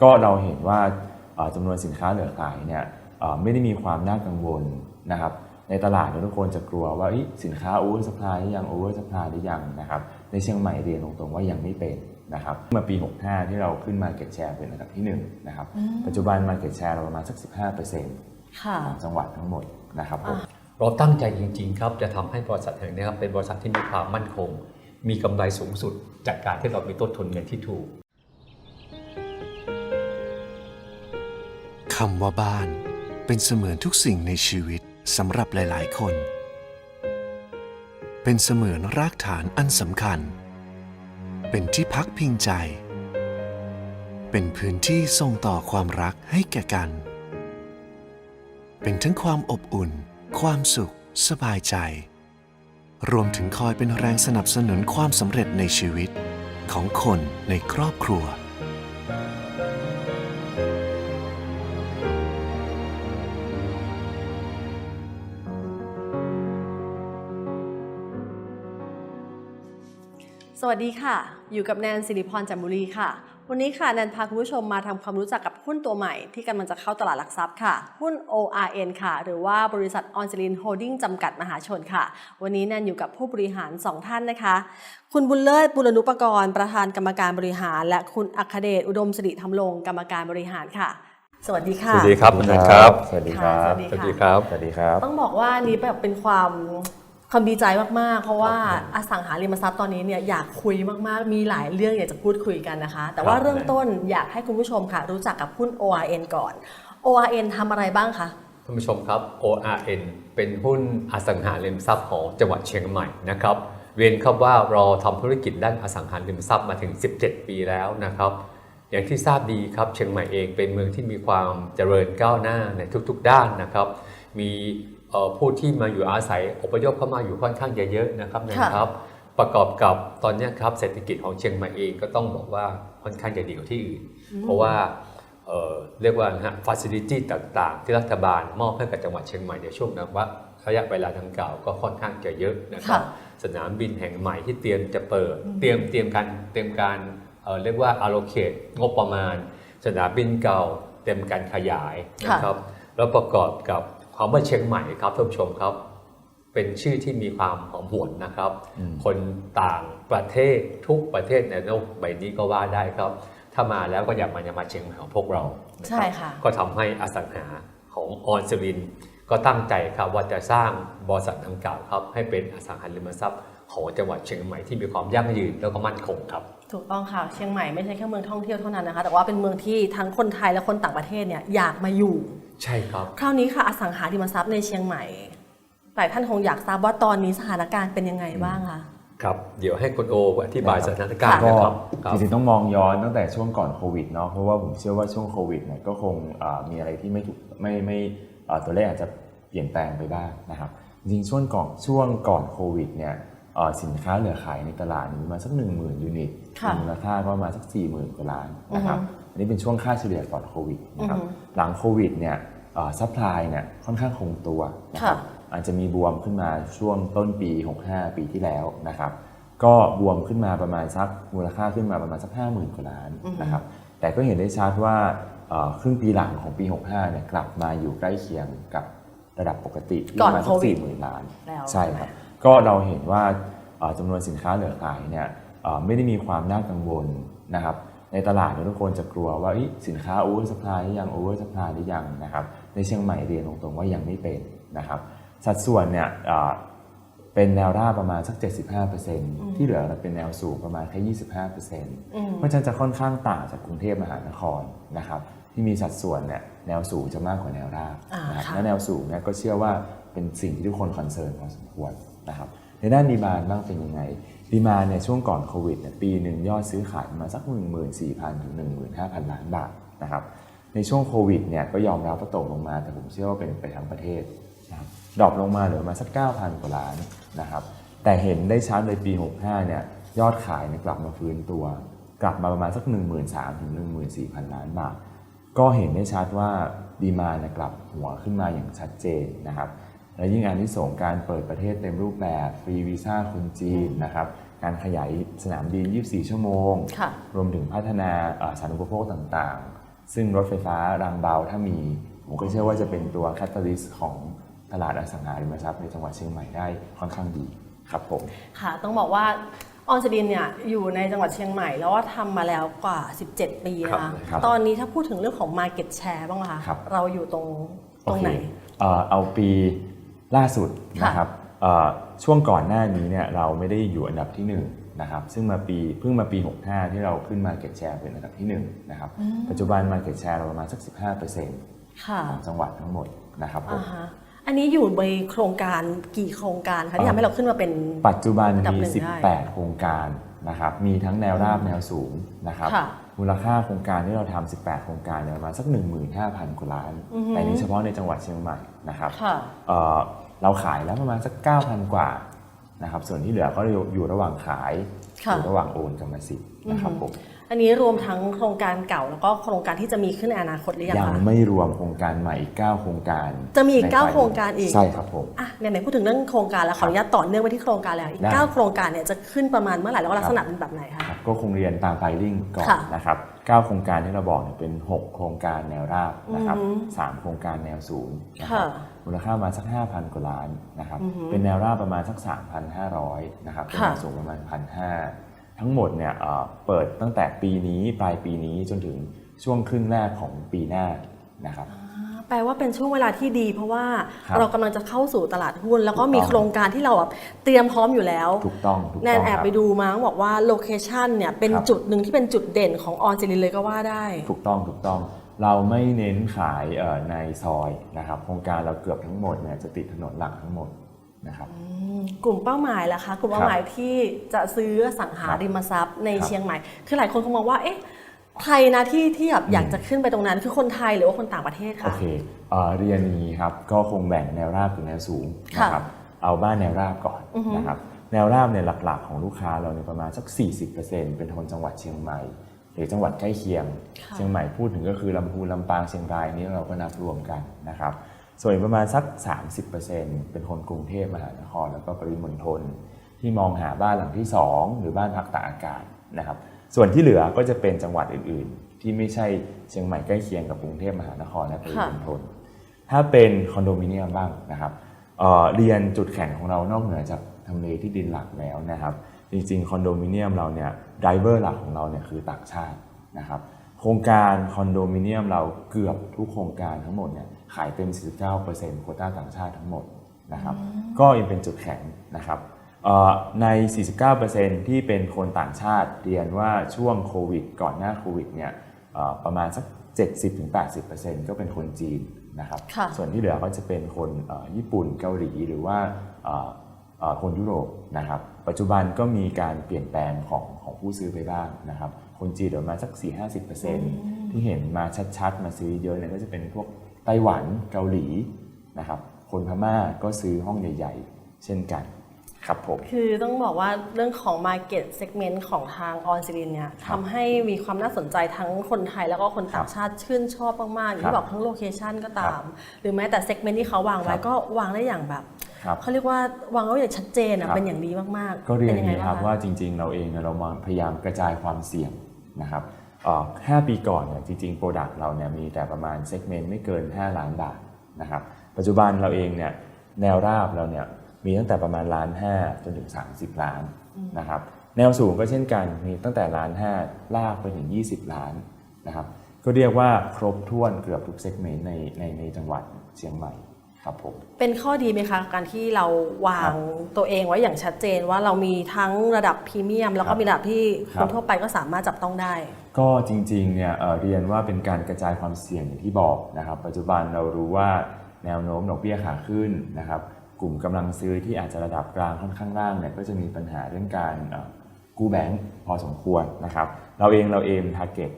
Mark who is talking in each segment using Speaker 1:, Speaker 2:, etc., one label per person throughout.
Speaker 1: ก็เราเห็นว่าเอ่อจำนวนสินค้าเหลือขายเนี่ยเอ่อไม่ได้มีความน่ากังวลนะครับในตลาดเนี่ยทุกคนจะกลัวว่าเอ้ยสินค้าโอเวอร์สปายหรือยังโอเวอร์สปายหรือยังนะครับในเชียงใหม่เรียนตรงๆว่ายังไม่เป็นนะครับเมื่อปี 65 ที่เราขึ้นมาเก็ตแชร์เป็นอันดับที่หนึ่งนะครับปัจจุบันมาเก็ตแชร์เราประมาณสัก 15%
Speaker 2: ค่ะ
Speaker 1: ของจังหวัดทั้งหมดนะครับผม
Speaker 3: เราตั้งใจจริงๆครับจะทำให้บริษัทแห่งนี้ครับเป็นบริษัทที่มีความมั่นคง มีกำไรสูงสุดจากการที่เรามีต้นทุนเงินที่ถูก
Speaker 4: คำว่าบ้านเป็นเสมือนทุกสิ่งในชีวิตสำหรับหลาย ๆ คน เป็นเสมือนรากฐานอันสำคัญ เป็นที่พักพิงใจ เป็นพื้นที่ส่งต่อความรักให้แก่กัน เป็นทั้งความอบอุ่น ความสุข สบายใจ รวมถึงคอยเป็นแรงสนับสนุนความสำเร็จในชีวิตของคนในครอบครัว
Speaker 2: วัสดีค่ะ อยู่กับแนนสิริพรจำบุรีค่ะ วันนี้ค่ะแนนพาคุณผู้ชมมาทำความรู้จักกับหุ้นตัวใหม่ที่กำลังจะเข้าตลาดหลักทรัพย์ค่ะ หุ้น ORN ค่ะ หรือว่าบริษัทออนซิลินโฮดดิ้งจำกัดมหาชนค่ะ วันนี้แนนอยู่กับผู้บริหาร 2 ท่านนะคะ คุณบุญเลิศบุรณุปกรณ์ประธานกรรมการบริหาร และคุณอัคเดชอุดมสิริธรรมรงค์กรรมการบริหารค่ะสวัสดีค่ะ
Speaker 3: สวัสดีครับคุณนันครับ
Speaker 1: สวัสดีครับ
Speaker 2: ค่ะ
Speaker 3: สวัสดีครับ
Speaker 1: สวัสดีครับ
Speaker 2: ต้องบอกว่านี้แบบเป็นความ ความดีใจมาก ๆ เพราะว่าอสังหาริมทรัพย์ตอนนี้เนี่ยอยากคุยมาก ๆ มีหลายเรื่องอยากจะพูดคุยกันนะคะ แต่ว่า
Speaker 3: ครับ
Speaker 2: เริ่มต้นอยากให้คุณผู้ชมค่ะ รู้จักกับหุ้น ORN ก่อน ORN ทำอะไรบ้างคะ
Speaker 3: ท่านผู้ชมครับ ORN เป็นหุ้นอสังหาริมทรัพย์ของจังหวัดเชียงใหม่นะครับเรียนครับว่าเราทำธุรกิจด้านอสังหาริมทรัพย์มาถึง 17 ปีแล้วนะครับ อย่างที่ทราบดีครับเชียงใหม่เองเป็นเมืองที่มีความเจริญก้าวหน้าในทุก ๆ ด้านนะครับ มีเอ่อ ผู้ที่มาอยู่อาศัยอพยพเข้ามาอยู่ค่อนข้างเยอะๆนะครับนะครับ ประกอบกับตอนเนี้ยครับเศรษฐกิจของเชียงใหม่เองก็ต้องบอกว่าค่อนข้างจะดีกว่าที่อื่น เพราะว่าเอ่อเรียกว่านะฮะฟ a ซิลิตี้ต่างๆ ที่รัฐบาลมอบให้กับจังหวัดเชียงใหม่ในช่วงนั้นว่าระยะเวลาดังกล่าวก็ค่อนข้างจะเยอะนะครับ
Speaker 2: ค่ะ
Speaker 3: สนามบินแห่งใหม่ที่เตรียมจะเปิด เตรียมเตรียมการเตรียมการเอ่อเรียกว่า allocate งบประมาณ สนามบินเก่าเตรียมการขยายนะครับ แล้วประกอบกับ ความว่าเชียงใหม่ครับท่านผู้ชมครับ เป็นชื่อที่มีความหอมหวนนะครับ
Speaker 1: อืม
Speaker 3: คนต่างประเทศทุกประเทศในโลกใบนี้ก็ว่าได้ครับ ถ้ามาแล้วก็อยากมาจะมาเชียงใหม่ของพวกเรานรับ
Speaker 2: ใช่ค่ะ
Speaker 3: ก็ทำให้อสังหาของออนซลิน ก็ตั้งใจครับว่าจะสร้างบริษัทดังกล่าวครับ ให้เป็นอสังหาริมทรัพย์ของจังหวัดเชียงใหม่ที่มีความยั่งยืนแล้วก็มั่นคงครับ
Speaker 2: ถูกต้องค่ะเชียงใหม่ไม่ใช่แค่เมืองท่องเที่ยวเท่านั้นนะคะ แต่ว่าเป็นเมืองที่ทั้งคนไทยและคนต่างประเทศเนี่ยอยากมาอยู่
Speaker 3: ใช่ครับ
Speaker 2: คราวนี้ค่ะอสังหาริมทรัพย์ในเชียงใหม่หลายท่านคงอยากทราบว่าตอนนี้สถานการณ์เป็นยังไงบ้างคะ
Speaker 3: ครับเดี๋ยวให้คุณโออธิบายสถานการณ์
Speaker 1: ก็
Speaker 3: นะครับครั
Speaker 1: จ
Speaker 3: บ
Speaker 1: ริงๆต้องมองย้อนตั้งแต่ช่วงก่อนโควิดเนาะเพราะว่าผมเชื่อว่าช่วงโควิดเนี่ยก็คงอ่ามีอะไรที่ไม่ถูกไม่ไม่อ่าตัวเลขอาจจะเปลี่ยนแปลงไปบ้างนะครับจริงๆช่วงก่อนช่วงก่อนโควิดเนี่ยอ่าสินค้าเหลือขายในตลาดมีประมาณสัก 1 0,000 ยูนิต
Speaker 2: ค่ะ
Speaker 1: มูลค่าก็ประมาณสัก40,000กว่าล้านนะครับ
Speaker 2: อือฮึ
Speaker 1: อันนี้เป็นช่วงค่าเฉลี่ยก่อนโควิดนะครับ
Speaker 2: อือฮึ
Speaker 1: หลังโควิดเนี่ยซัพพลายเนี่ยค่อนข้างคงตัวนะครับ
Speaker 2: ค่ะ
Speaker 1: อาจจะมีบวมขึ้นมาช่วงต้นปี 65 ปีที่แล้วนะครับก็บวมขึ้นมาประมาณสักมูลค่าขึ้นมาประมาณสัก 50,000กว่าล้าน
Speaker 2: อือฮึ
Speaker 1: นะครับแต่ก็เห็นได้ชัดว่าเอ่อครึ่งปีหลังของปี 65เนี่ยกลับมาอยู่ใกล้เคียงกับระดับปกติที่
Speaker 2: ก่
Speaker 1: ป
Speaker 2: อน
Speaker 1: ระมาณสั
Speaker 2: โค
Speaker 1: ก
Speaker 2: วิด
Speaker 1: 40,000ล้าน
Speaker 2: แล้ว
Speaker 1: ใช่
Speaker 2: ใช่ไหม
Speaker 1: ครับ ก็เราเห็นว่าเอ่อจำนวนสินค้าเหลือขายเนี่ยเอ่อ ไม่ได้มีความน่ากังวลนะครับในตลาดเนี่ยทุกคนจะกลัวว่าเอ้ยสินค้าโอเวอร์สปายหรือยังโอเวอร์สปายหรือยังนะครับในเชียงใหม่เรียนตรงๆว่ายังไม่เป็นนะครับสัดส่วนเนี่ยเอ่อเป็นแนวราบประมาณสัก 75%ที่เหลือเป็นแนวสูงประมาณแค่ 25%
Speaker 2: อืม
Speaker 1: เพราะฉะนั้นจะค่อนข้างต่างจากกรุงเทพมหานครนะครับที่มีสัดส่วนเนี่ยแนวสูงจะมากกว่าแนวราบ
Speaker 2: อ่า
Speaker 1: นะครับ
Speaker 2: ค่ะ
Speaker 1: และแนวสูงเนี่ยก็เชื่อว่าเป็นสิ่งที่ทุกคนคอนเซิร์นพอสมควรนะครับในด้านดีมานบ้างเป็นยังไง ดีมาเนี่ยช่วงก่อนโควิดเนี่ยปีหนึ่งยอดซื้อขายประมาณสัก 14,000ถึง15,000 ล้านบาทนะครับในช่วงโควิดเนี่ยก็ยอมรับว่าตกลงมา แต่ผมเชื่อว่าเป็นไปทั้งประเทศนะครับดรอปลงมาเหลือมาสัก 9,000 กว่าล้านนะครับแต่เห็นได้ชัดเลยปี 65เนี่ยยอดขายเนี่ยกลับมาฟื้นตัว กลับมาประมาณสัก 1 3 0 0 0ถึง14,000 ล้านบาท ก็เห็นได้ชัดว่าดีมาเนี่ยกลับหัวขึ้นมาอย่างชัดเจนนะครับ และยิ่งอันที่ส่งส์การเปิดประเทศเต็มรูปแบบฟรีวีซ่าคนจีนนะครับการขยายสนามบิน 24 ชั่วโมง
Speaker 2: ค่ะ
Speaker 1: รวมถึงพัฒนาเอ่อสาธารณูปโภคต่างซึ่งรถไฟฟ้ารางเบาถ้ามี ผมก็เชื่อว่าจะเป็นตัวแคตตาลิสต์ของตลาดอสังหาริมทรัพย์ในจังหวัดเชียงใหม่ได้ค่อนข้างดีครับผม
Speaker 2: ค่ะ ต้องบอกว่าออนซลินเนี่ยอยู่ในจังหวัดเชียงใหม่ แล้วก็ทำมาแล้วกว่า 17 ปีนะคะ
Speaker 1: ครับ
Speaker 2: ตอนนี้ถ้าพูดถึงเรื่องของ Market Share บ้างไหมคะ
Speaker 1: ครับ
Speaker 2: เราอยู่ตรงตรงไหน
Speaker 1: โอเคเอ่อเอาปี ล่าสุด
Speaker 2: ค่ะ
Speaker 1: นะครับเอ่อช่วงก่อนหน้านี้เนี่ยเราไม่ได้อยู่อันดับที่1นะครับซึ่งมาปีเพิ่งมาปี 65 ที่เราขึ้นมาเก็ตแชร์เป็นอันดับที่1นะครับปัจจุบันมาเก็ตแชร์เราประมาณสัก 15%
Speaker 2: ค่ะ
Speaker 1: ของจังหวัดทั้งหมดนะครับผม
Speaker 2: อ่าฮะอันนี้อยู่ในโครงการกี่โครงการคะที่ทำให้เราขึ้นมาเป็น
Speaker 1: ปัจจุบัน
Speaker 2: อันดับ
Speaker 1: มี
Speaker 2: หนึ่งได้
Speaker 1: 18 โครงการนะครับมีทั้งแนวราบแนวสูงนะครับ
Speaker 2: ค่ะ
Speaker 1: มูลค่าโครงการที่เราทำ18 โครงการเนี่ยประมาณสัก 15,000 กว่าล้าน
Speaker 2: อือฮึ
Speaker 1: แต่นี้เฉพาะในจังหวัดเชียงใหม่นะครับ
Speaker 2: ค่ะ
Speaker 1: เอ่อเราขายแล้วประมาณสัก 9,000 กว่านะครับส่วนที่เหลือก็อยู่อยู่ระหว่างขาย
Speaker 2: ค่ะ
Speaker 1: อยู่ระหว่างโอนกรรมสิทธิ์นะครับผม
Speaker 2: อันนี้รวมทั้งโครงการเก่าแล้วก็โครงการที่จะมีขึ้นในอนาคตหรือยัง
Speaker 1: ยัง
Speaker 2: คะ
Speaker 1: ไม่รวมโครงการใหม่อีก9โครงการ
Speaker 2: จะมีอีก
Speaker 1: ใน
Speaker 2: เก้า
Speaker 1: ฝ่ย
Speaker 2: โครงการอีก
Speaker 1: ใช่ครับผม
Speaker 2: อะไหนๆพูดถึงเรื่องโครงการแล้วขออนุญาตต่อเนื่องไปที่โครงการแล้วอีก
Speaker 1: ได้
Speaker 2: เก้าโครงการเนี่ยจะขึ้นประมาณเมื่อไหร่แล้วก็ลักษณะเป็นแบบไหนคะ
Speaker 1: ครับก็คงเรียนตามไฟลิ่งก่อน
Speaker 2: ค่ะ
Speaker 1: นะครับ9โครงการที่เราบอกเนี่ยเป็น 6 โครงการแนวราบนะครับ
Speaker 2: อือฮึ
Speaker 1: สามโครงการแนวสูงนะครับ
Speaker 2: ค่ะ
Speaker 1: มูลค่าประมาณสัก 5,000 กว่าล้านนะครับ
Speaker 2: อือฮึ
Speaker 1: เป็นแนวราบประมาณสัก 3,500นะครับเป็นแนว
Speaker 2: ค่ะ
Speaker 1: สูงประมาณ 1,500 ทั้งหมดเนี่ยเอ่อเปิดตั้งแต่ปีนี้ปลายปีนี้จนถึงช่วงครึ่งแรกของปีหน้านะครับ
Speaker 2: อ่าแปลว่าเป็นช่วงเวลาที่ดี เพราะว่า
Speaker 1: ครับ
Speaker 2: เรากำลังจะเข้าสู่ตลาดหุ้น แล้วก็มี
Speaker 1: ถูกต้อง
Speaker 2: โครงการที่เราแบบเตรียมพร้อมอยู่แล้ว
Speaker 1: ถูกต้องถูก
Speaker 2: แน
Speaker 1: ต้
Speaker 2: น
Speaker 1: อง
Speaker 2: แอบ
Speaker 1: ครับ
Speaker 2: ไปดูมาบอกว่าโลเคชันเนี่ยเป็น
Speaker 1: ครับ
Speaker 2: จุดหนึ่งที่เป็นจุดเด่นของออนซิลินเลยก็ว่าได้
Speaker 1: ถูกต้องถูกต้องเราไม่เน้นขายเอ่อในซอยนะครับโครงการเราเกือบทั้งหมดเนี่ยจะติดถนนหลักทั้งหมด นะครับ
Speaker 2: กลุ่มเป้าหมายล่ะคะ กลุ่มเป้าหมายที่จะซื้ออสังหาริมทรัพย์ใน
Speaker 1: ครับ
Speaker 2: เชียงใหม่ คือหลายคนคงมองว่า เอ๊ะใครนะที่ที่แบบอยากจะขึ้นไปตรงนั้นคือคนไทยหรือว่าคนต่างประเทศ
Speaker 1: โอ
Speaker 2: คะ
Speaker 1: เคเอ่อเรียนอย่างนี้ครับก็คงแบ่งแนวราบกับแนวสูง
Speaker 2: ค่ะ
Speaker 1: นะครับเอาบ้านแนวราบก่อน
Speaker 2: อือฮึ
Speaker 1: นะครับแนวราบเนี่ยหลักๆ ของลูกค้าเราเนี่ยประมาณสัก 40%เป็นคนจังหวัดเชียงใหม่ หรือจังหวัดใกล้เคียง
Speaker 2: ค่ะ
Speaker 1: เชียงใหม่พูดถึงก็คือลำพูนลำปางเชียงรายนี้เราก็นับรวมกันนะครับ ส่วนอีกประมาณสัก 30%เป็นคนกรุงเทพมหานคร แล้วก็ปริมณฑลที่มองหาบ้านหลังที่ 2 หรือบ้านพักตากอากาศนะครับ ส่วนที่เหลือก็จะเป็นจังหวัดอื่น ๆ ที่ไม่ใช่เชียงใหม่ใกล้เคียงกับกรุงเทพมหานครและปริมณฑลถ้าเป็นคอนโดมิเนียมบ้างนะครับเอ่อเรียนจุดแข็งของเรานอกเหนือจากทำเลที่ดินหลักแล้วนะครับ จริง ๆ คอนโดมิเนียมเราเนี่ยไดเวอร์หลักของเราเนี่ยคือต่างชาตินะครับ โครงการคอนโดมิเนียมเราเกือบทุกโครงการทั้งหมดเนี่ยขายเต็ม 49%โควต้าต่างชาติทั้งหมดนะครับ ก็ยังเป็นจุดแข็งนะครับเอ่อใน 49%ที่เป็นคนต่างชาติเรียนว่าช่วงโควิด ก่อนหน้าโควิดเนี่ยเอ่อประมาณสัก 70-80%ก็เป็นคนจีนนะครับ
Speaker 2: ค่ะ
Speaker 1: ส่วนที่เหลือก็จะเป็นคนเอ่อญี่ปุ่นเกาหลีหรือว่าเอ่อเอ่อคนยุโรปนะครับ ปัจจุบันก็มีการเปลี่ยนแปลงของของผู้ซื้อไปบ้างนะครับ คนจีนเดี๋ยวมาสัก 4-50%ที่เห็นมาชัดๆ มาซื้อเยอะเนี่ยก็จะเป็นพวก ไต้หวันเกาหลีนะครับ คนพม่าก็ซื้อห้องใหญ่ ๆ เช่นกันครับผม
Speaker 2: คือต้องบอกว่าเรื่องของ Market Segment ของทางออนซิลินเนี่ย
Speaker 1: ครับ
Speaker 2: ทำให้มีความน่าสนใจทั้งคนไทยแล้วก็คนต่างชาติชื่นชอบมากๆอย่าง
Speaker 1: ครั
Speaker 2: ที่
Speaker 1: บ
Speaker 2: บอกทั้งโลเคชันก็ตา
Speaker 1: ครั
Speaker 2: ม
Speaker 1: บ
Speaker 2: หรือแม้แต่ Segment ที่เขาวางไว้
Speaker 1: ครับ
Speaker 2: ก็วางได้อย่างแบบ
Speaker 1: ครับ
Speaker 2: เขาเรียกว่าวางไว้อย่างชัดเจนอะ
Speaker 1: ครับ
Speaker 2: เป็นอย่างดีมากๆ
Speaker 1: ก็เรียน
Speaker 2: ป็
Speaker 1: อย่างนี้ครับ
Speaker 2: งไงงะ
Speaker 1: ว่าจริง ๆ เราเองเนี่ยเรามาพยายามกระจายความเสี่ยงนะครับเอ่อ 5 ปีก่อนเนี่ยจริงๆโปรดักต์เราเนี่ยมีแต่ประมาณเซกเมนต์ไม่เกิน 5 ล้านบาทนะครับปัจจุบันเราเองเนี่ยแนวราบเราเนี่ยมีตั้งแต่ประมาณล้านห้าจนถึง 30 ล้านนะครับแนวสูงก็เช่นกันมีตั้งแต่ล้านห้าลากไปถึง 20 ล้านนะครับก็เรียกว่าครบถ้วนเกือบทุกเซกเมนต์ในในในจังหวัดเชียงใหม่ ครับผม
Speaker 2: เป็นข้อดีไหมคะการที่เราวางตัวเองไว้อย่างชัดเจนว่าเรามีทั้งระดับพรีเมียม แล้ว
Speaker 1: ครั
Speaker 2: ก็
Speaker 1: บ
Speaker 2: มีระดับที่
Speaker 1: ค
Speaker 2: ครับนทั่วไปก็สามารถจับต้องได้
Speaker 1: ก็จริงๆเนี่ยเอ่อเรียนว่าเป็นการกระจายความเสี่ยงอย่างที่บอกนะครับ ปัจจุบันเรารู้ว่าแนวโน้มดอกเบี้ยขาขึ้นนะครับ กลุ่มกำลังซื้อที่อาจจะระดับกลางค่อนข้างล่างเนี่ยก็จะมีปัญหาเรื่องการเอ่อกู้แบงก์พอสมควรนะครับ เราเองเราเองทาร์เก็ต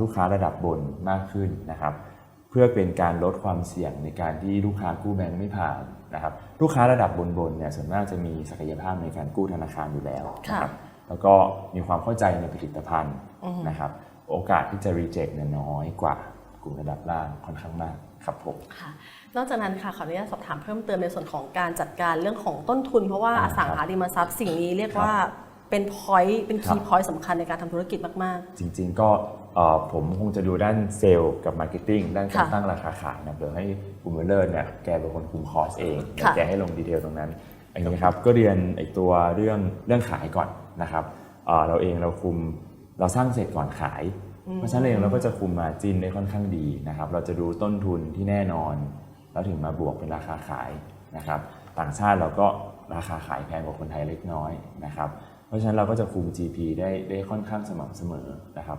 Speaker 1: ลูกค้าระดับบนมากขึ้นนะครับเพื่อเป็นการลดความเสี่ยงในการที่ลูกค้ากู้แบงก์ไม่ผ่านนะครับลูกค้าระดับบนๆเนี่ยส่วนมากจะมีศักยภาพในการกู้ธนาคารอยู่แล้วนะครับแล้วก็มีความเข้าใจในผลิตภัณฑ์นะครับโอกาสที่จะ reject เนี่ยน้อยกว่ากลุ่มระดับล่างค่อนข้างมากครับผม
Speaker 2: ค่ะนอกจากนั้นค่ะขออนุญาตสอบถามเพิ่มเติมในส่วนของการจัดการเรื่องของต้นทุน เพราะว่าอ
Speaker 1: อ่า
Speaker 2: สังหาริมทรัพย์สิ่งนี้เรียก
Speaker 1: ครับ
Speaker 2: ว่าเป็น point เป็น
Speaker 1: ครั
Speaker 2: key
Speaker 1: บ
Speaker 2: point สำคัญในการทำธุรกิจมาก
Speaker 1: จริง ๆ ก็เอ่อ ผมคงจะดูด้านเซลล์กับมาร์เก็ตติ้งด้านการ
Speaker 2: ค่ะ
Speaker 1: ตั้งราคาขายนะเดี๋ยวให้คุณเมลเลอร์เนี่ยแกเป็นคนคุมคอสเองเดี๋ยว
Speaker 2: ค่ะ
Speaker 1: แกให้ลงดีเทลตรงนั้นอันนี้ครับก็เรียนไอตัวเรื่องเรื่องขายก่อนนะครับเอ่อเราเองเราคุมเราสร้างเสร็จก่อนขาย เพราะฉะนั้นเองเราก็จะคุมมาจินได้ค่อนข้างดีนะครับเราจะดูต้นทุนที่แน่นอน แล้วถึงมาบวกเป็นราคาขายนะครับต่างชาติเราก็ราคาขายแพงกว่าคนไทยเล็กน้อยนะครับเพราะฉะนั้นเราก็จะคุม GP ได้ได้ค่อนข้างสม่ำเสมอนะครับ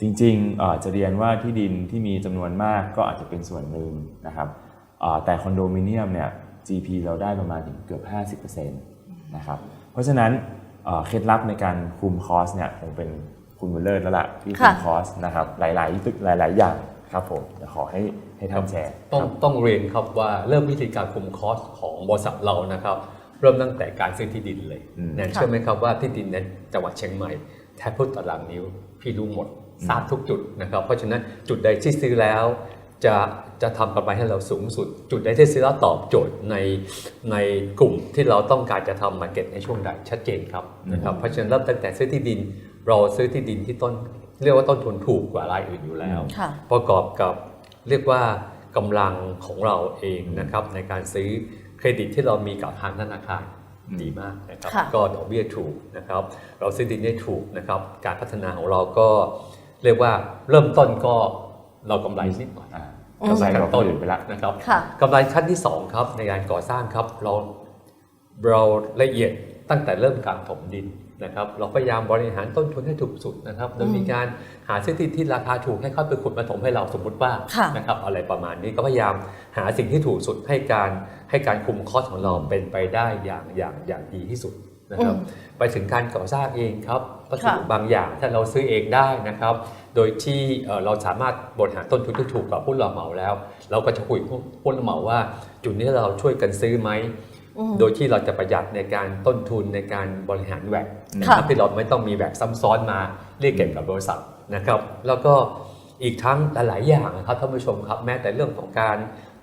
Speaker 1: จริงๆเอ่อจะเรียนว่าที่ดินที่มีจำนวนมากก็อาจจะเป็นส่วนหนึ่งนะครับเอ่อแต่คอนโดมิเนียมเนี่ย GP เราได้ประมาณถึงเกือบ 50%นะครับเพราะฉะนั้นเอ่อเคล็ดลับในการคุมคอสเนี่ยคงเป็นคุณบุญเลิศแล้วล่ะที่คุม
Speaker 2: ค่ะ
Speaker 1: คอสนะครับหลายๆตึกหลาย ๆ อย่างครับผมเดี๋ยวขอให้ให้ท่านแชร์
Speaker 3: ต้อง
Speaker 1: ครับ
Speaker 3: ต้องเรียนครับว่าเริ่มวิธีการคุมคอสของบริษัทเรานะครับ เริ่มตั้งแต่การซื้อที่ดินเลย
Speaker 1: อืม
Speaker 3: แนนเชื่อไหมครับว่าที่ดินในจังหวัดเชียงใหม่แทบทุกตารางนิ้วพี่รู้หมด ทราบทุกจุดนะครับเพราะฉะนั้นจุดใดที่ซื้อแล้วจะจะทำกำไรให้เราสูงสุด จุดใดที่ซื้อแล้วตอบโจทย์ในในกลุ่มที่เราต้องการจะทำมาเก็ตในช่วงใดชัดเจนครับนะครับเพราะฉะนั้นเริ่มตั้งแต่ซื้อที่ดินเราซื้อที่ดินที่ต้น เรียกว่าต้นทุนถูกกว่ารายอื่นอยู่แล้ว
Speaker 2: ค่ะ
Speaker 3: ประกอบกับเรียกว่ากำลังของเราเองนะครับในการซื้อเครดิตที่เรามีกับทางธนาคารดีมากนะครับ
Speaker 2: ค่ะ
Speaker 3: ก็ดอกเบี้ยถูกนะครับเราซื้อดินได้ถูกนะครับการพัฒนาของเราก็ เรียกว่าเริ่มต้นก็เรากำไรนิดหน่อย
Speaker 1: อ่า
Speaker 2: อืม
Speaker 1: ก็ใส่
Speaker 3: ขั้
Speaker 1: กับ
Speaker 3: น
Speaker 1: ต้
Speaker 3: ต้
Speaker 1: น
Speaker 3: น
Speaker 1: อื่นไปละ
Speaker 3: นะครับ
Speaker 2: ค่ะ
Speaker 3: กำไรขั้นที่ 2 ครับในการก่อสร้างครับเราเราละเอียดตั้งแต่เริ่มการถมดินนะครับ เราพยายามบริหารต้นทุนให้ถูกสุดนะครับโดยมีการหาซื้อที่ที่ราคาถูกให้เข้าไปขุดมาถมให้เราสมมติว่า
Speaker 2: ค่ะ
Speaker 3: นะครับอะไรประมาณนี้ก็พยายามหาสิ่งที่ถูกสุดให้การให้การคุมคอสของเราเป็นไปได้อย่างอย่างอย่างดีที่สุด นะครับไปถึงการก่อสร้างเองครับวัสดุ
Speaker 2: ค่ะ
Speaker 3: บางอย่างถ้าเราซื้อเองได้นะครับ โดยที่เอ่อเราสามารถบริหารต้นทุนที่ถูกกับผู้รับเหมาแล้ว เราก็จะคุยกับผู้รับเหมาว่า จุดนี้เราช่วยกันซื้อไหม
Speaker 2: อืม
Speaker 3: โดยที่เราจะประหยัดในการต้นทุนในการบริหารแวกนะค
Speaker 2: ค่ะ
Speaker 3: รับที่เราไม่ต้องมีแวกซ้ำซ้อนมาเรียกเก็บกับบริษัทนะครับ แล้วก็อีกทั้งหลายๆอย่างนะครับท่านผู้ชมครับ แม้แต่เรื่องของการ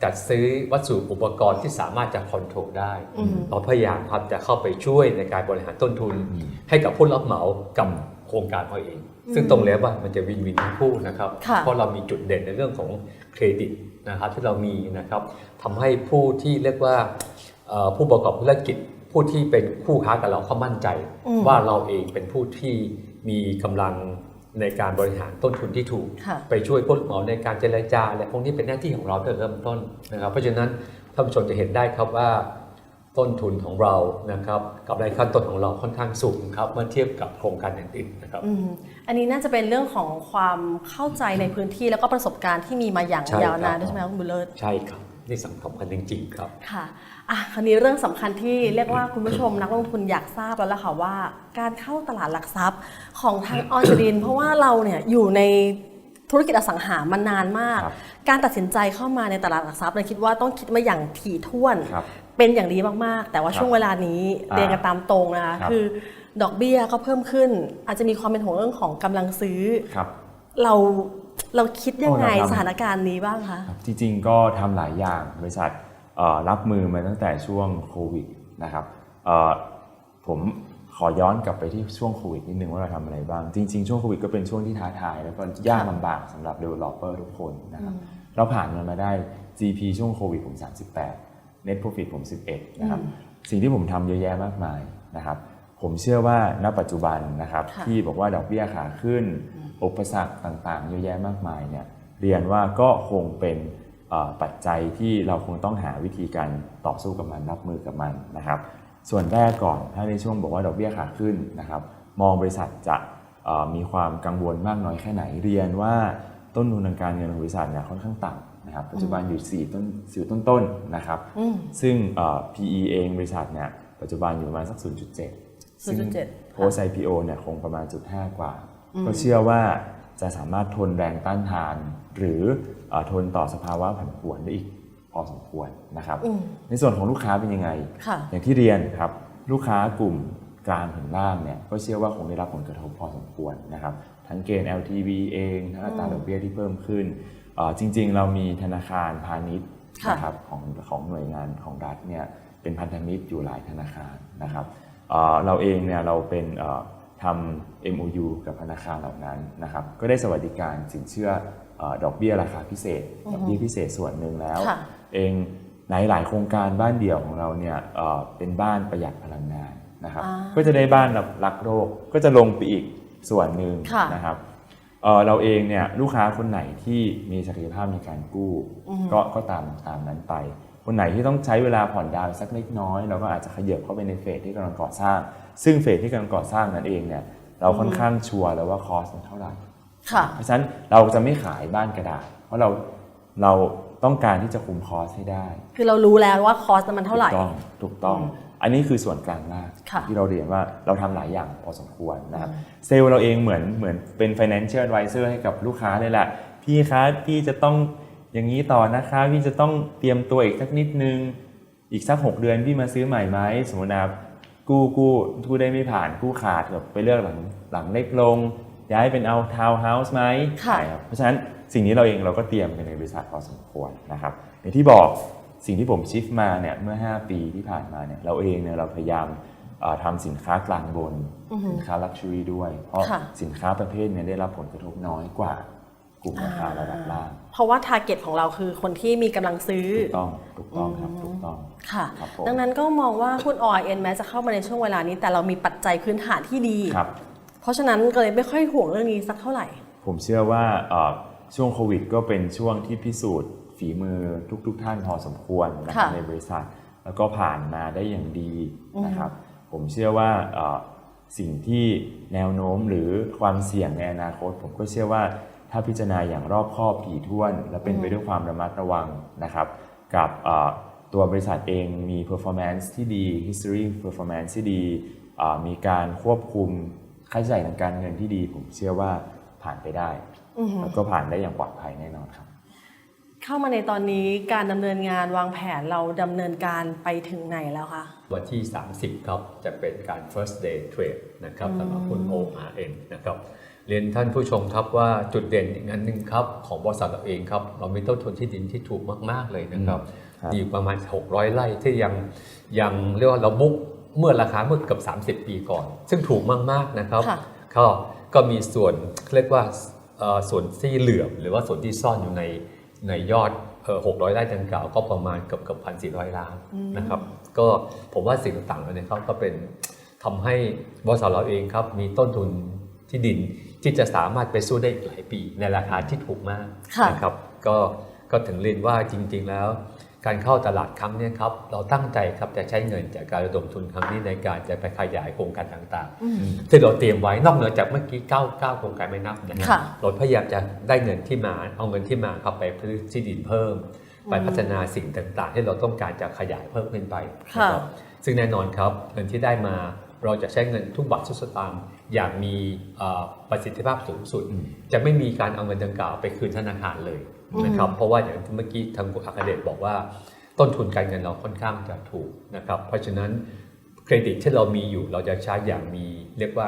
Speaker 3: จัดซื้อวัสดุอุปกรณ์ที่สามารถจะคอนโทรลได้
Speaker 2: อืม
Speaker 3: เราพยายามครับจะเข้าไปช่วยในการบริหารต้นทุน ให้กับผู้รับเหมากับโครงการเราเอง ซึ่งตรงแล้วว่ามันจะวินวินทั้งคู่นะครับ
Speaker 2: ค่ะ
Speaker 3: เพราะเรามีจุดเด่นในเรื่องของเครดิตนะครับที่เรามีนะครับทำให้ผู้ที่เรียกว่าเอ่อผู้ประกอบธุรกิจผู้ที่เป็นคู่ค้ากับเราเขามั่นใจ
Speaker 2: อืม
Speaker 3: ว่าเราเองเป็นผู้ที่มีกำลัง ในการบริหารต้นทุนที่ถูก
Speaker 2: ค่ะ
Speaker 3: ไปช่วยผู้รับเหมาในการเจรจาและพวกนี้เป็นหน้าที่ของเราตั้งแต่เริ่มต้นนะครับ เพราะฉะนั้นท่านผู้ชมจะเห็นได้ครับว่าต้นทุนของเรานะครับกับรายขั้นต้นของเราค่อนข้างสูงครับเมื่อเทียบกับโครงการอื่นๆนะครับ
Speaker 2: อืมอันนี้น่าจะเป็นเรื่องของความเข้าใจในพื้นที่แล้วก็ประสบการณ์ที่มีมาอย่าง
Speaker 3: ใช่
Speaker 2: ยาวนาน
Speaker 3: ครับ
Speaker 2: ด้วยใช่ไหมครับคุณบุญเลิศ
Speaker 3: ใช่ครับนี่สำคัญจริงๆครับ
Speaker 2: ค่ะ อะคราวนี้เรื่องสำคัญที่เรียกว่าคุณผู้ชมนักลงทุนอยากทราบแล้วล่ะค่ะว่า การเข้าตลาดหลักทรัพย์ของทางออนจรินเพราะว่าเราเนี่ยอยู่ในธุรกิจอสังหามานานมาก
Speaker 1: ครับ
Speaker 2: การตัดสินใจเข้ามาในตลาดหลักทรัพย์เราคิดว่าต้องคิดมาอย่างถี่ถ้วน
Speaker 1: ครับ
Speaker 2: เป็นอย่างดีมากๆ แต่ว่า
Speaker 1: ครับ
Speaker 2: ช่วงเวลานี้
Speaker 1: อ่า
Speaker 2: เรียนกันตามตรงนะคะ
Speaker 1: ครับ
Speaker 2: คือดอกเบี้ยก็เพิ่มขึ้น อาจจะมีความเป็นห่วงเรื่องของกำลังซื้อ
Speaker 1: ครับ
Speaker 2: เราเราคิดยังไง
Speaker 1: โอ้เราทำ
Speaker 2: สถานการณ์นี้บ้างคะ
Speaker 1: ครับจริงๆก็ทำหลายอย่างบริษัทเอ่อ รับมือมาตั้งแต่ช่วงโควิดนะครับเอ่อผมขอย้อนกลับไปที่ช่วงโควิดนิดนึงว่าเราทำอะไรบ้าง จริงๆ ช่วงโควิดก็เป็นช่วงที่ท้าทาย แล้วก็ยากลำบากสำหรับ developer ทุกคนนะครับเราผ่านมันมาได้ GP ช่วงโควิดผม 38 Net Profit ผม 11นะครับสิ่งที่ผมทำเยอะแยะมากมายนะครับผมเชื่อว่าณปัจจุบันนะครับ
Speaker 2: ค่ะ
Speaker 1: ที่บอกว่าดอกเบี้ยขาขึ้น อุปสรรคต่างๆ เยอะแยะมากมายเนี่ยเรียนว่าก็คงเป็นเอ่อ ปัจจัยที่เราคงต้องหาวิธีการต่อสู้กับมันรับมือกับมันนะครับ ส่วนแรกก่อนถ้าในช่วงบอกว่าดอกเบี้ยขาขึ้นนะครับ มองบริษัทจะเอ่อมีความกังวลมากน้อยแค่ไหนเรียนว่าต้นทุนทางการเงินของบริษัทเนี่ยค่อนข้างต่ำนะครับปัจจุบันอยู่สี่ต้นสี่ต้นๆนะครับ
Speaker 2: อืม
Speaker 1: ซึ่งเอ่อ PE เองบริษัทเนี่ยปัจจุบันอยู่ประมาณสัก 0.7 ซึ่ง
Speaker 2: 0.7
Speaker 1: post IPO เนี่ยคงประมาณจุด5กว่า ก็เชื่อว่า จะสามารถทนแรงต้านทาน หรือเอ่อทนต่อสภาวะผันผวนได้อีกพอสมควรนะครับ
Speaker 2: อืม
Speaker 1: ในส่วนของลูกค้าเป็นยังไง
Speaker 2: ค่ะ
Speaker 1: อย่างที่เรียนครับลูกค้ากลุ่มกลางถึงล่างเนี่ยก็เชื่อว่าคงได้รับผลกระทบพอสมควรนะครับ ทั้งเกณฑ์ LTV เองทั้งอัตราดอกเบี้ยที่เพิ่มขึ้นเอ่อจริง ๆ เรามีธนาคารพาณิชย์
Speaker 2: ค่ะ
Speaker 1: นะครับของของหน่วยงานของรัฐเนี่ยเป็นพันธมิตรอยู่หลายธนาคารนะครับเอ่อเราเองเนี่ยเราเป็นเอ่อ ทำ MOU กับธนาคารเหล่านั้นนะครับ ก็ได้สวัสดิการสินเชื่อเอ่อดอกเบี้ยราคาพิเศษดอกเบี้ยพิเศษส่วนหนึ่งแล้ว
Speaker 2: ค่ะ
Speaker 1: เองในหลายโครงการบ้านเดี่ยวของเราเนี่ยเอ่อเป็นบ้านประหยัดพลังงานนะครับ
Speaker 2: อ่า
Speaker 1: ก็จะได้บ้านรักโลกก็จะลงไปอีกส่วนหนึ่ง
Speaker 2: ค่ะ
Speaker 1: นะครับเอ่อเราเองเนี่ยลูกค้าคนไหนที่มีศักยภาพในการกู้ ก็ก็ตามตามนั้นไป คนไหนที่ต้องใช้เวลาผ่อนดาวน์สักเล็กน้อย เราก็อาจจะขยับเข้าไปในเฟสที่กำลังก่อสร้าง ซึ่งเฟสที่กำลังก่อสร้างนั้นเองเนี่ยเราค่อนข้างชัวร์แล้วว่าคอสมันเท่าไหร่
Speaker 2: ค่ะ
Speaker 1: เพราะฉะนั้นเราจะไม่ขายบ้านกระดาษ เพราะเราเราต้องการที่จะคุมคอสให้ได้
Speaker 2: คือเรารู้แล้วว่าคอสมันเท่าไหร่
Speaker 1: ถูกต้องถูกต้องอันนี้คือส่วนกลางมาก
Speaker 2: ค่ะ
Speaker 1: ที่เราเรียนว่าเราทำหลายอย่างพอสมควรนะครับเซลล์เราเองเหมือนเหมือนเป็น financial advisor ให้กับลูกค้าเลยแหละพี่คะพี่จะต้อง อย่างนี้ต่อนะคะพี่จะต้องเตรียมตัวอีกสักนิดนึง อีกสัก 6 เดือนพี่มาซื้อใหม่ไหมสมมตินะครับกู้กู้กู้ได้ไม่ผ่านกู้ขาดแบบไปเลือกหลังหลังเล็กลง ย้ายเป็นเอาทาวน์เฮาส์ไหม
Speaker 2: ค่ะ
Speaker 1: ใช่ครับเพราะฉะนั้นสิ่งนี้เราเองเราก็เตรียมกันในบริษัทพอสมควรนะครับอย่างที่บอกสิ่งที่ผมชิฟมาเนี่ยเมื่อ 5 ปีที่ผ่านมาเนี่ยเราเองเนี่ยเราพยายามเอ่อทำสินค้ากลางบนสินค้าลักชัวรี่ด้วย เพราะ
Speaker 2: ค่ะ
Speaker 1: สินค้าประเภทเนี้ได้รับผลกระทบน้อยกว่าก ลุ่มราคาระดับล่าง
Speaker 2: เพราะว่าทาร์เก็ตของเราคือคนที่มีกำลังซื้อ
Speaker 1: ถูกต้อง ถูกต้องครับ ถูกต้อง
Speaker 2: ค่ะ
Speaker 1: ครับผม
Speaker 2: ดังนั้นก็มองว่าหุ้น OIN แม้จะเข้ามาในช่วงเวลานี้ แต่เรามีปัจจัยพื้นฐานที่ดี
Speaker 1: ครับ
Speaker 2: เพราะฉะนั้นก็เลยไม่ค่อยห่วงเรื่องนี้สักเท่าไหร่
Speaker 1: ผมเชื่อว่าเอ่อช่วงโควิดก็เป็นช่วงที่พิสูจน์ฝีมือทุกๆทท่านพอสมควรนะครับ
Speaker 2: ค่ะ
Speaker 1: ในบริษัท แล้วก็ผ่านมาได้อย่างดีนะครับ ผมเชื่อว่าเอ่อสิ่งที่แนวโน้มหรือความเสี่ยงในอนาคต ผมก็เชื่อว่า ถ้าพิจารณาอย่างรอบคอบถี่ถ้วน และเป็นไปด้วยความระมัดระวังนะครับ กับเอ่อตัวบริษัทเองมี performance ที่ดี history performance ที่ดีเอ่อมีการควบคุมค่าใช้จ่ายทางการเงินที่ดี ผมเชื่อว่าผ่านไปได้ แล้วก็ผ่านได้อย่างปลอดภัยแน่นอนครับ
Speaker 2: เข้ามาในตอนนี้การดำเนินงานวางแผนเราดำเนินการไปถึงไหนแล้วคะ
Speaker 3: วันที่ 30 ครับ จะเป็นการ first day trade นะครับสำหรับหุ้น ORN นะครับ เรียนท่านผู้ชมครับว่าจุดเด่นอีกอันหนึ่งครับของบริษัทเราเองครับ เรามีต้นทุนที่ดินที่ถูกมาก ๆ เลยนะครับ
Speaker 1: ครับ
Speaker 3: มีอยู่ประมาณ 600 ไร่ที่ยังยังเรียกว่าเราบุกเมื่อราคาเมื่อเกือบ30 ปีก่อน ซึ่งถูกมาก ๆ นะครับ
Speaker 2: ค่ะ
Speaker 3: ก็ก็มีส่วนเรียกว่าเอ่อส่วนที่เหลื่อมหรือว่าส่วนที่ซ่อนอยู่ในในยอดเอ่อ600 ไร่ดังกล่าวก็ประมาณเกือบเกือบพันสี่ร้อยล้านนะครับก็ผมว่าสิ่งต่างๆเหล่านี้ครับก็เป็นทำให้บริษัทเราเองครับมีต้นทุนที่ดิน ที่จะสามารถไปสู้ได้อีกหลายปีในราคาที่ถูกมาก
Speaker 2: ค่ะ
Speaker 3: นะครับก็ก็ถึงเรียนว่าจริง ๆ แล้ว การเข้าตลาดครั้งเนี้ยครับเราตั้งใจครับจะใช้เงินจากการระดมทุนครั้งนี้ในการจะไปขยายโครงการต่างๆที่เราเตรียมไว้นอกเหนือจากเมื่อกี้9 9โครงการไม่นับนะ
Speaker 2: ค่ะ
Speaker 3: เราพยายามจะได้เงินที่มาเอาเงินที่มาครับไปซื้อที่ดินเพิ่มไปพัฒนาสิ่งต่างๆ ที่เราต้องการจะขยายเพิ่มขึ้นไปนะครับซึ่งแน่นอนครับเงินที่ได้มาเราจะใช้เงินทุกบาททุกสตางค์ อย่างมีเอ่อประสิทธิภาพสูงสุด จะไม่มีการเอาเงินดังกล่าวไปคืนธนาคารเลยนะครับเพราะว่าอย่างที่เมื่อกี้ทางคุณอัครเดชบอกว่า ต้นทุนการเงินเราค่อนข้างจะถูกนะครับเพราะฉะนั้นเครดิตที่เรามีอยู่เราจะใช้อย่างมีเรียกว่า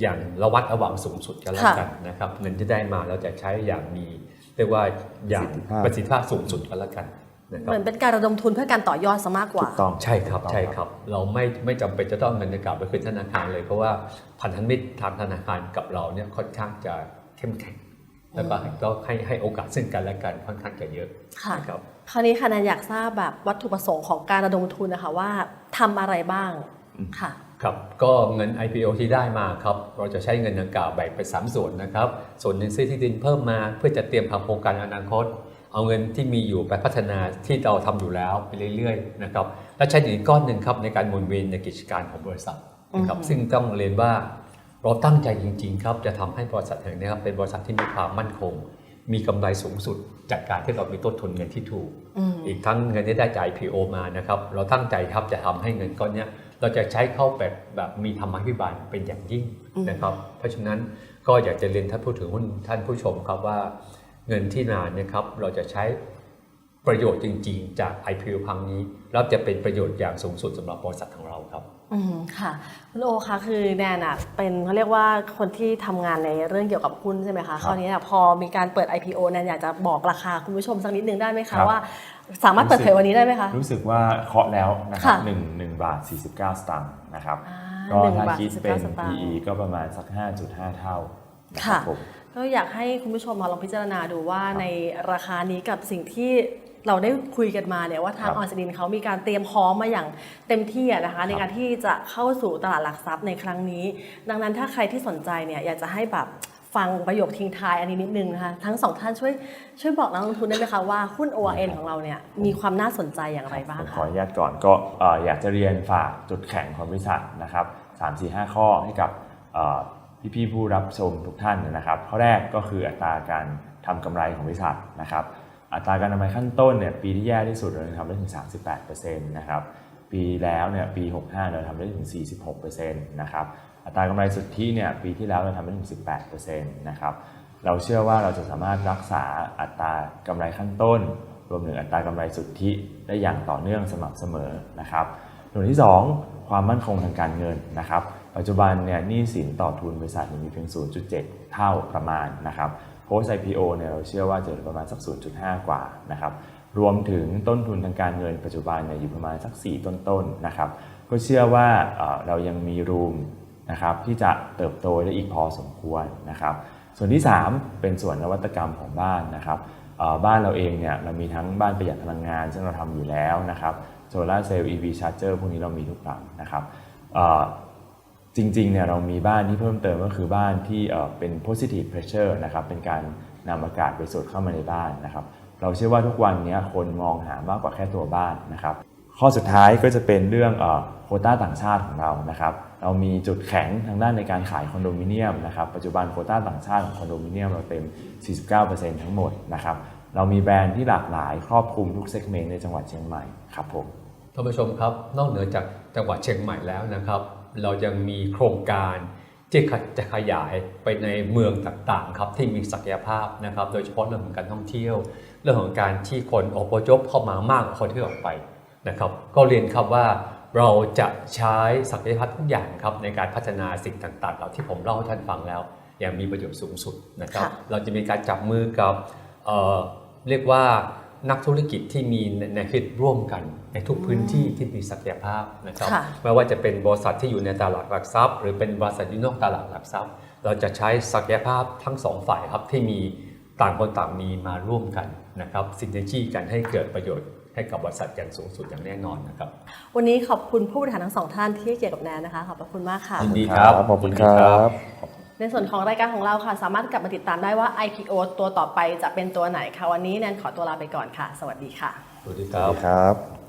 Speaker 3: อย่างระวัดระวังสูงสุดกันแล้วกันนะครับเงินที่ได้มาเราจะใช้อย่างมีเรียกว่าอย่าง
Speaker 1: ป
Speaker 3: ประระ
Speaker 1: สิ
Speaker 3: สิ
Speaker 1: ท
Speaker 3: ท
Speaker 1: ธิ
Speaker 3: ธิ
Speaker 1: ภา
Speaker 3: ภา
Speaker 1: พ
Speaker 3: พสูงสุดกันแล้วกันนะครั
Speaker 2: เห
Speaker 3: บ
Speaker 2: มือนเป็นการระดมทุนเพื่อการต่อยอดซะมากกว่า
Speaker 1: ถูกต้อง
Speaker 3: ใช่ครับ
Speaker 1: ถูกต้อง
Speaker 3: ใช่ครับ เราไม่ไม่จำเป็นจะต้องเอาเงินดังกล่าวไปคืนธนาคารเลยเพราะว่าพันธมิตรทางธนาคารกับเราเนี่ยค่อนข้างจะเข้มแข็งแล้วก็ให้ก็ให้ให้โอกาสซึ่งกันและกันค่อนข้างจะเยอะ
Speaker 2: ค่ะ
Speaker 3: นะครับ
Speaker 2: คราวนี้ค่ะแนนอยากทราบแบบวัตถุประสงค์ของการระดมทุนนะคะว่าทำอะไรบ้างค่ะ
Speaker 3: ครับก็เงิน IPO ที่ได้มาครับเราจะใช้เงินดังกล่าวแบ่งเป็นสามส่วนนะครับ ส่วนหนึ่งซื้อที่ดินเพิ่มมาเพื่อจะเตรียมทำโครงการอนาคต เอาเงินที่มีอยู่ไปพัฒนาที่เราทำอยู่แล้วไปเรื่อยๆนะครับและใช้อีกก้อนหนึ่งครับในการหมุนเวียนในกิจการของบริษัทนะครับซึ่งต้องเรียนว่าเราตั้งใจจริงๆครับจะทำให้บริษัทแห่งนี้ครับเป็นบริษัทที่มีความมั่นคง มีกำไรสูงสุดจากการที่เรามีต้นทุนเงินที่ถูก อีกทั้งเงินที่ได้จาก IPO มานะครับเราตั้งใจครับจะทำให้เงินก้อนเนี้ยเราจะใช้เข้าแบบแบบมีธรรมาภิบาลเป็นอย่างยิ่งนะครับ เพราะฉะนั้นก็อยากจะเรียนท่านผู้ถือหุ้นท่านผู้ชมครับว่า เงินที่มาเนี่ยครับเราจะใช้ประโยชน์จริง ๆ จาก IPO ครั้งนี้แล้วจะเป็นประโยชน์อย่างสูงสุดสำหรับบริษัทของเราครับ
Speaker 2: อืมค่ะคุณโอคะคือแนนอะเป็นเขาเรียกว่าคนที่ทำงานในเรื่องเกี่ยวกับหุ้นใช่ไหมคะคราวนี้อะพอมีการเปิด IPO แนนอยากจะบอกราคาคุณผู้ชมสักนิดนึงได้ไหม
Speaker 1: ครั
Speaker 2: คะ
Speaker 1: บ
Speaker 2: ว่า สามารถเปิดเผยวันนี้ได้ไหมคะ
Speaker 1: รู้สึกว่าเคาะแล้วนะครับ
Speaker 2: ค่ะ
Speaker 1: หนึ่งหนึ่งบาท49สตางค์นะครับ
Speaker 2: อ่า
Speaker 1: ก็
Speaker 2: หนึ่ง
Speaker 1: ถ้า
Speaker 2: บาท
Speaker 1: คิด
Speaker 2: สิบ
Speaker 1: เป็น
Speaker 2: เก้าสตางค์
Speaker 1: PE ก็ประมาณสัก 5.5 เท่านะครั
Speaker 2: ค่ะ
Speaker 1: บผม
Speaker 2: ก็อยากให้คุณผู้ชมมาลองพิจารณาดูว่าในราคานี้กับสิ่งที่เราได้คุยกันมาเนี่ยว่าทาง
Speaker 1: ครับ
Speaker 2: ออนซิลินเขามีการเตรียมพร้อมมาอย่างเต็มที่อะนะคะในการที่จะเข้าสู่ตลาดหลักทรัพย์ในครั้งนี้ ดังนั้นถ้าใครที่สนใจเนี่ยอยากจะให้แบบฟังประโยคทิ้งท้ายอันนี้นิดนึงนะคะทั้งสองท่านช่วยช่วยบอกนักลงทุนได้ไหมคะว่าหุ้น ORN ของเราเนี่ยมีความน่าสนใจอย่างไรบ้าง
Speaker 1: ผมข
Speaker 2: คะ
Speaker 1: ออนุญาตก่อนก็เอ่ออยากจะเรียนฝากจุดแข็งของบริษัทนะครับ3 4 5 ข้อให้กับเอ่อ พี่ๆผู้รับชมทุกท่านนะครับ ข้อแรกก็คืออัตราการทำกำไรของบริษัทนะครับ อัตราการกำไรขั้นต้นเนี่ยปีที่แย่ที่สุดเราทำได้ถึง 38%นะครับปีแล้วเนี่ยปี 65 เราทำได้ถึง 46%นะครับอัตรากำไรสุทธิเนี่ยปีที่แล้วเราทำได้ถึง 18%นะครับเราเชื่อว่าเราจะสามารถรักษาอัตรากำไรขั้นต้น รวมถึงอัตรากำไรสุทธิได้อย่างต่อเนื่องสม่ำเสมอนะครับส่วนที่ 2 ความมั่นคงทางการเงินนะครับ ปัจจุบันเนี่ยหนี้สินต่อทุนบริษัทมีเพียง 0.7 เท่าประมาณนะครับ post IPO เนี่ยเราเชื่อว่าจะอยู่ประมาณสัก 0.5 กว่านะครับรวมถึงต้นทุนทางการเงินปัจจุบันเนี่ยอยู่ประมาณสัก 4 ต้นๆนะครับก็เชื่อว่าเออเรายังมีรูมนะครับที่จะเติบโตได้อีกพอสมควรนะครับส่วนที่ 3 เป็นส่วนนวัตกรรมของบ้านนะครับบ้านเราเองเนี่ยเรามีทั้งบ้านประหยัดพลังงาน ซึ่งเราทำอยู่แล้วนะครับโซลาร์เซลล์ EV Charger พวกนี้เรามีทุกหลังนะครับเออ จริงๆเนี่ยเรามีบ้านที่เพิ่มเติมก็คือบ้านที่เป็น positive pressure นะครับเป็นการนำอากาศบริสุทธิ์เข้ามาในบ้านนะครับเราเชื่อว่าทุกวันนี้คนมองหามากกว่าแค่ตัวบ้านนะครับข้อสุดท้ายก็จะเป็นเรื่องโควต้าต่างชาติของเรานะครับเรามีจุดแข็งทางด้านในการขายคอนโดมิเนียมนะครับปัจจุบันโควต้าต่างชาติของคอนโดมิเนียมเราเต็ม 49%ทั้งหมดนะครับเรามีแบรนด์ที่หลากหลายครอบคลุมทุกเซกเมนต์ในจังหวัดเชียงใหม่ครับผม
Speaker 3: ท่านผู้ชมครับนอกเหนือจากจังหวัดเชียงใหม่แล้วนะครับ เรายังมีโครงการที่จะขยายไปในเมืองต่างๆครับที่มีศักยภาพนะครับ โดยเฉพาะเรื่องของการท่องเที่ยว เรื่องของการที่คนอพยพเข้ามามากกว่าคนที่ออกไปนะครับ ก็เรียนครับว่าเราจะใช้ศักยภาพทุกอย่างครับในการพัฒนาสิ่งต่างๆเหล่าที่ผมเล่าให้ท่านฟังแล้ว อย่างมีประโยชน์สูงสุดนะครับ
Speaker 2: ค่ะ
Speaker 3: เราจะมีการจับมือกับเอ่อเรียกว่า นักธุรกิจที่มีแนวคิดร่วมกันในทุกพื้นที่ที่มีศักยภาพนะครับ
Speaker 2: ค่ะ
Speaker 3: ไม่ว่าจะเป็นบริษัทที่อยู่ในตลาดหลักทรัพย์ หรือเป็นบริษัทอยู่นอกตลาดหลักทรัพย์ เราจะใช้ศักยภาพทั้งสองฝ่ายครับที่มีต่างคนต่างมีมาร่วมกันนะครับซินเนจีกันให้เกิดประโยชน์ให้กับบริษัทอย่างสูงสุดอย่างแน่นอนนะครับ
Speaker 2: วันนี้ขอบคุณผู้บริหารทั้งสองท่านที่ให้เกี่ยวกับแนนนะคะ ขอบพระคุณมากค่ะ
Speaker 3: ยินดีครับ
Speaker 1: ขอบคุณครับ
Speaker 2: ในส่วนของรายการของเราค่ะ สามารถกลับมาติดตามได้ว่า IPO ตัวต่อไปจะเป็นตัวไหนค่ะ วันนี้แนนขอตัวลาไปก่อนค่ะ สวัสดีค่ะ
Speaker 3: สวัสดีค
Speaker 1: ส
Speaker 3: รั
Speaker 1: วัส
Speaker 3: บ
Speaker 1: ดีครับ